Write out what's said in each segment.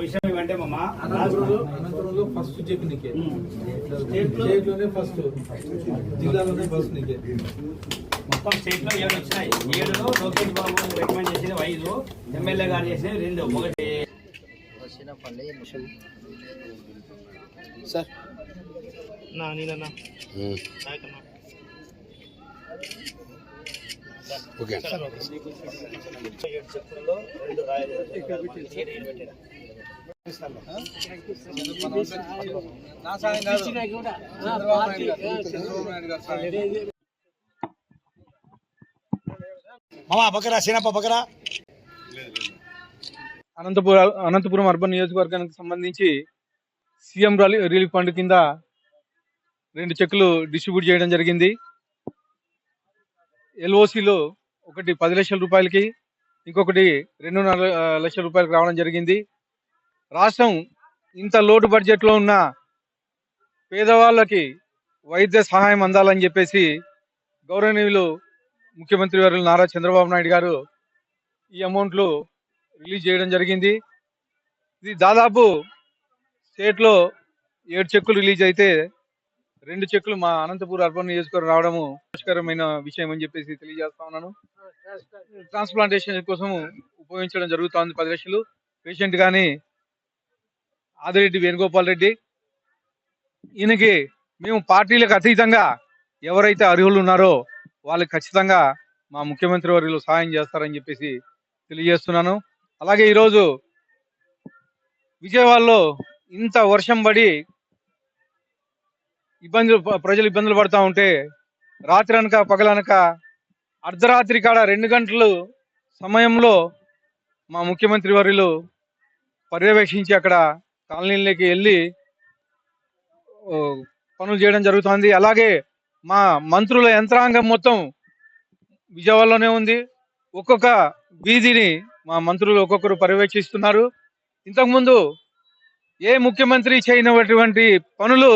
విషయం ఏమంటే మామ అనంతపురంలో ఫస్ట్ చెక్ నీకే. స్టేట్లోనే ఫస్ట్ జిల్లాలోనే ఫస్ట్ నీకే. మొత్తం స్టేట్లో ఏడు వచ్చినాయి. ఏడులో లోకేష్ బాబు రికమెండ్ చేసిన ఐదు ఎమ్మెల్యే గారు చేసిన రెండు ఒకటి. సార్. నా నేనన్నా ఓకే. మామా బకరా సినప్ప బకరా అనంతపురం అనంతపురం అర్బన్ నియోజకవర్గానికి సంబంధించి సీఎం రిలీ- రిలీఫ్ ఫండ్ కింద రెండు చెక్కులు డిస్ట్రిబ్యూట్ చేయడం జరిగింది. ఎల్ఓసిలో ఒకటి పది లక్షల రూపాయలకి ఇంకొకటి రెండున్నర లక్షల రూపాయలకి రావడం జరిగింది. రాష్ట్రం ఇంత లోటు బడ్జెట్లో ఉన్న పేదవాళ్ళకి వైద్య సహాయం అందాలని చెప్పేసి గౌరవనీయులు ముఖ్యమంత్రి వర్యులు నారా చంద్రబాబు నాయుడు గారు ఈ అమౌంట్లు రిలీజ్ చేయడం జరిగింది. ఇది దాదాపు స్టేట్లో ఏడు చెక్కులు రిలీజ్ అయితే రెండు చెక్కులు మా అనంతపూర్ అర్బన్ నియోజకవర్గం రావడము ఆశ్చర్యకరమైన విషయం అని చెప్పేసి తెలియజేస్తా ఉన్నాను. ట్రాన్స్ప్లాంటేషన్ కోసం ఉపయోగించడం జరుగుతోంది పది లక్షలు. పేషెంట్ కానీ ఆదిరెడ్డి వేణుగోపాల్ రెడ్డి. ఈయనకి మేము పార్టీలకు అతీతంగా ఎవరైతే అర్హులు ఉన్నారో వాళ్ళకి ఖచ్చితంగా మా ముఖ్యమంత్రి వర్యులు సహాయం చేస్తారని చెప్పేసి తెలియజేస్తున్నాను. అలాగే ఈరోజు విజయవాడలో ఇంత వర్షం పడి ఇబ్బందులు ప్రజలు ఇబ్బందులు పడుతూ ఉంటే రాత్రి అనక పగలనక అర్ధరాత్రి కాడ రెండు గంటలు సమయంలో మా ముఖ్యమంత్రి వర్యులు పర్యవేక్షించి అక్కడ కాలనీలోకి వెళ్ళి పనులు చేయడం జరుగుతుంది. అలాగే మా మంత్రుల యంత్రాంగం మొత్తం విజయవాడలోనే ఉంది. ఒక్కొక్క వీధిని మా మంత్రులు ఒక్కొక్కరు పర్యవేక్షిస్తున్నారు. ఇంతకుముందు ఏ ముఖ్యమంత్రి చేయనటువంటి పనులు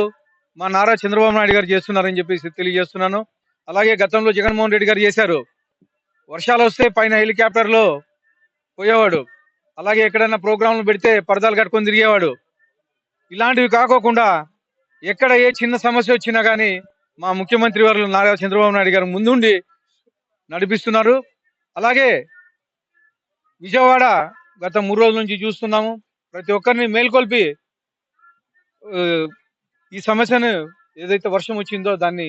మా నారా చంద్రబాబు నాయుడు గారు చేస్తున్నారని చెప్పేసి తెలియజేస్తున్నాను. అలాగే గతంలో జగన్మోహన్ రెడ్డి గారు చేశారు. వర్షాలు వస్తే పైన హెలికాప్టర్లో పోయేవాడు. అలాగే ఎక్కడైనా ప్రోగ్రాంలు పెడితే పరదాలు కట్టుకొని తిరిగేవాడు. ఇలాంటివి కాకోకుండా ఎక్కడ ఏ చిన్న సమస్య వచ్చినా కానీ మా ముఖ్యమంత్రి వారు నారా చంద్రబాబు నాయుడు గారు ముందుండి నడిపిస్తున్నారు. అలాగే విజయవాడ గత మూడు రోజుల నుంచి చూస్తున్నాము. ప్రతి ఒక్కరిని మేల్కొల్పి ఈ సమస్యను ఏదైతే వర్షం వచ్చిందో దాన్ని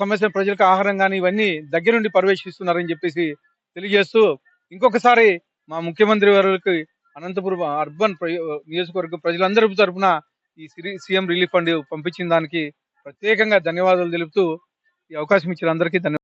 సమస్య ప్రజలకు ఆహారం కానీ ఇవన్నీ దగ్గరుండి పర్యవేక్షిస్తున్నారని చెప్పేసి తెలియజేస్తూ ఇంకొకసారి మా ముఖ్యమంత్రి వారికి అనంతపురం అర్బన్ నియోజకవర్గ ప్రజలందరి తరఫున ఈ సిరి- సీఎం రిలీఫ్ ఫండ్ పంపించిన దానికి ప్రత్యేకంగా ధన్యవాదాలు తెలుపుతూ ఈ అవకాశం ఇచ్చిన అందరికీ ధన్యవాదాలు